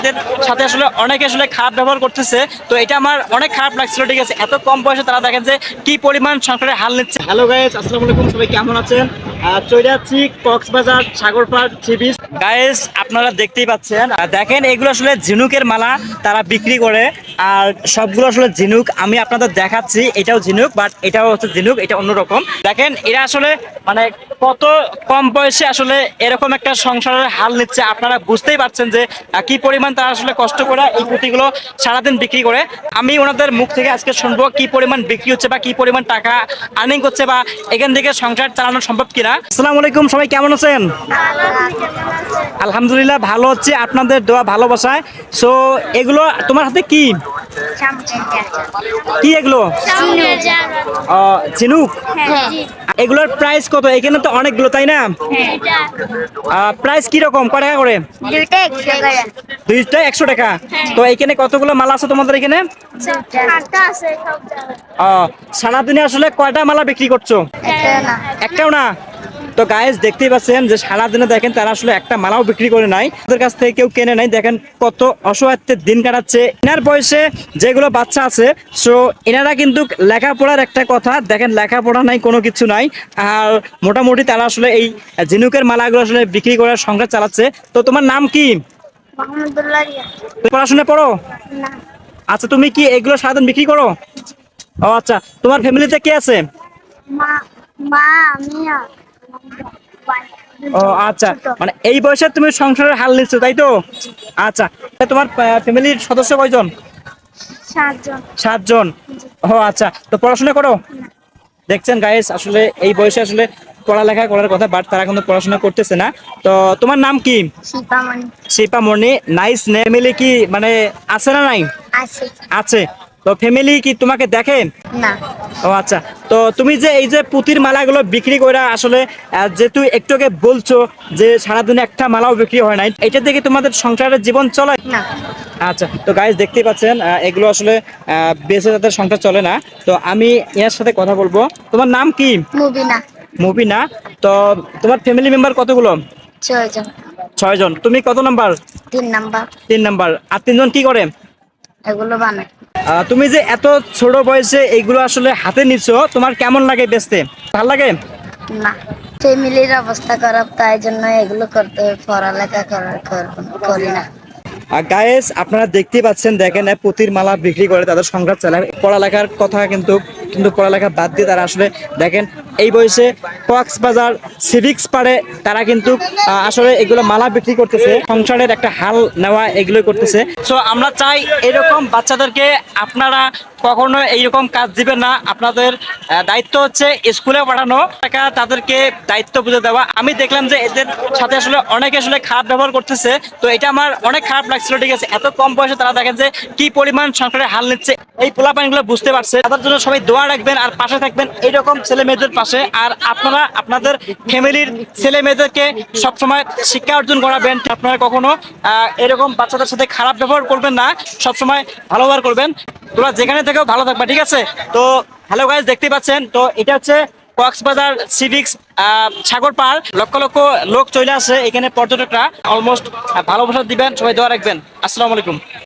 এদের সাথে আসলে অনেকে আসলে খারাপ ব্যবহার করতেছে। তো এটা আমার অনেক খারাপ লাগছিল, ঠিক আছে? এত কম বয়সে তারা দেখেন যে কি পরিমাণ সংসারে হাল নিচ্ছে। হ্যালো গাইজ আসসালামু আলাইকুম, সবাই কেমন আছেন? দেখেন, এগুলো আসলে ঝিনুকের মালা তারা বিক্রি করে। আর সবগুলো আসলে ঝিনুক, আমি আপনাদের দেখাচ্ছি, এটাও ঝিনুক বাট এটাও হচ্ছে ঝিনুক, এটা অন্যরকম। দেখেন, এরা আসলে মানে কত কম বয়সে আসলে এরকম একটা সংসারের হাল নিচ্ছে, আপনারা বুঝতেই পারছেন যে কি পরিমাণ তারা আসলে কষ্ট করে এই পুঁতিগুলো সারাদিন বিক্রি করে। আমি ওনাদের মুখ থেকে আজকে শুনব, কি পরিমাণ বিক্রি হচ্ছে বা কি পরিমাণ টাকা আর্নিং করছে বা এখান থেকে সংসার চালানো সম্ভব কিনা। আসসালামু আলাইকুম সবাই কেমন আছেন? আলহামদুলিল্লাহ ভালো হচ্ছে আপনাদের দোয়া ভালোবাসায়। সো এগুলো তোমার হাতে কি? কি এগুলো? আহ, ঝিনুক? এগুলোর প্রাইস কত? এখানে তো অনেকগুলো তাই না? প্রাইস কি রকম কয় টাকা করে? দুইটা একশো টাকা। তো এখানে কতগুলো মালা আছে তোমাদের এখানে? সারাদিনে আসলে কয়টা মালা বিক্রি করছ? একটাও না? তো গায়েস দেখতেই পাচ্ছেন যে সারাদিনে দেখেন তারা আসলে একটা মালাও বিক্রি করে নাই। ওদের কাছ থেকে কেউ কেনে নাই। দেখেন কত অসহায়ত্বের দিন কাটাচ্ছে। এনার বয়সে যেগুলো বাচ্চা আছে সো এনারা কিন্তু লেখাপড়ার একটা কথা। দেখেন লেখাপড়া নাই কোনো কিছু নাই। আর মোটামুটি তারা আসলে এই ঝিনুকের মালাগুলো আসলে বিক্রি করার সংসার চালাচ্ছে। তো তোমার নাম কি? পড়াশোনা পড়ো আচ্ছা তুমি কি এগুলো সারাদিন বিক্রি করো? ও আচ্ছা তোমার ফ্যামিলিতে কে আছে? মা মা আমি। ও আচ্ছা। মানে এই বয়সে তুমি সংসারের হাল নিচ্ছ তাই তো? আচ্ছা। তোমার ফ্যামিলির সদস্য কয়জন? সাতজন। সাতজন। ও আচ্ছা। তো পড়াশোনা করো? দেখছেন গাইস আসলে এই বয়সে আসলে পড়ালেখা করার কথা বাট তারা কিন্তু পড়াশোনা করতেছে না। তো তোমার নাম কি? শিপামণি শিপা মর্নি নাইস ফ্যামিলি কি মানে আছে না নাই? আছে। তো ফ্যামিলি কি তোমাকে দেখে না। ও আচ্ছা তো তুমি যে এই যে পুঁতির মালাগুলো বিক্রি করে আসলে আহ, যেহেতু একটু আগে বলছো যে সারাদিনে একটা মালাও বিক্রি হয় নাই এটা দেখে তোমাদের সংসারের জীবন চলে? না। আচ্ছা তো গাইজ দেখতে পাচ্ছেন এগুলো আসলে বেঁচে তাদের সংসার চলে না তো আমি এর সাথে কথা বলব। তোমার নাম কি? মুবিনা। মুবিনা। তো তোমার ফ্যামিলি মেম্বার কতগুলো? ছয়জন। ছয়জন। তুমি কত নাম্বার তিন নাম্বার তিন নাম্বার আর তিনজন কি করে? এগুলো বানায়। তুমি যে এত ছোট বয়সে এইগুলো আসলে হাতে নিচ্ছ তোমার কেমন লাগে বেচতে? ভালো লাগে? না। ফ্যামিলির অবস্থা খারাপ তাই জন্য এগুলো করতে পড়ালেখা করি না। গায়েস আপনারা দেখতেই পাচ্ছেন দেখেন পুতির মালা বিক্রি করে তাদের সংসার চালায়। পড়ালেখার কথা কিন্তু কিন্তু পড়ালেখা বাদ দিয়ে তারা আসলে দেখেন এই বয়সে কক্সবাজার সিভিক্স পারে তারা কিন্তু আসলে এগুলো মালা বিক্রি করতেছে, সংসারের একটা হাল নেওয়া এগুলো করতেছে। সো আমরা চাই এরকম বাচ্চাদেরকে আপনারা কখনো এইরকম কাজ দিবেন না। আপনাদের দায়িত্ব হচ্ছে স্কুলে পাঠানো টাকা তাদেরকে দায়িত্ব বুঝে দেওয়া। আমি দেখলাম যে এদের সাথে আসলে অনেকে আসলে খারাপ ব্যবহার করতেছে। তো এটা আমার অনেক খারাপ লাগছিল, ঠিক আছে? এত কম বয়সে তারা দেখেন যে কি পরিমাণ সংসারের হাল নিচ্ছে। এই পোলাপাইনগুলো বুঝতে পারছে। তাদের জন্য সবাই দোয়া রাখবেন আর পাশে থাকবেন। এইরকম ছেলে মেয়েদের পাশে আর আপনারা, আপনাদের ফ্যামিলির ছেলে মেয়েদেরকে সবসময় শিক্ষা অর্জন করাবেন আপনারা কখনো এরকম বাচ্চাদের সাথে খারাপ ব্যবহার করবেন না, সবসময় ভালো ব্যবহার করবেন। তোমরা যেখানে থেকেও ভালো থাকবা, ঠিক আছে? তো হ্যালো গাইজ দেখতে পাচ্ছেন। তো, এটা হচ্ছে কক্সবাজার সিভিক্স সাগর পার লক্ষ লক্ষ লোক চলে আসে এখানে পর্যটকরা। অলমোস্ট ভালোবাসা দিবেন, সবাই দোয়া রাখবেন। আসসালামু আলাইকুম।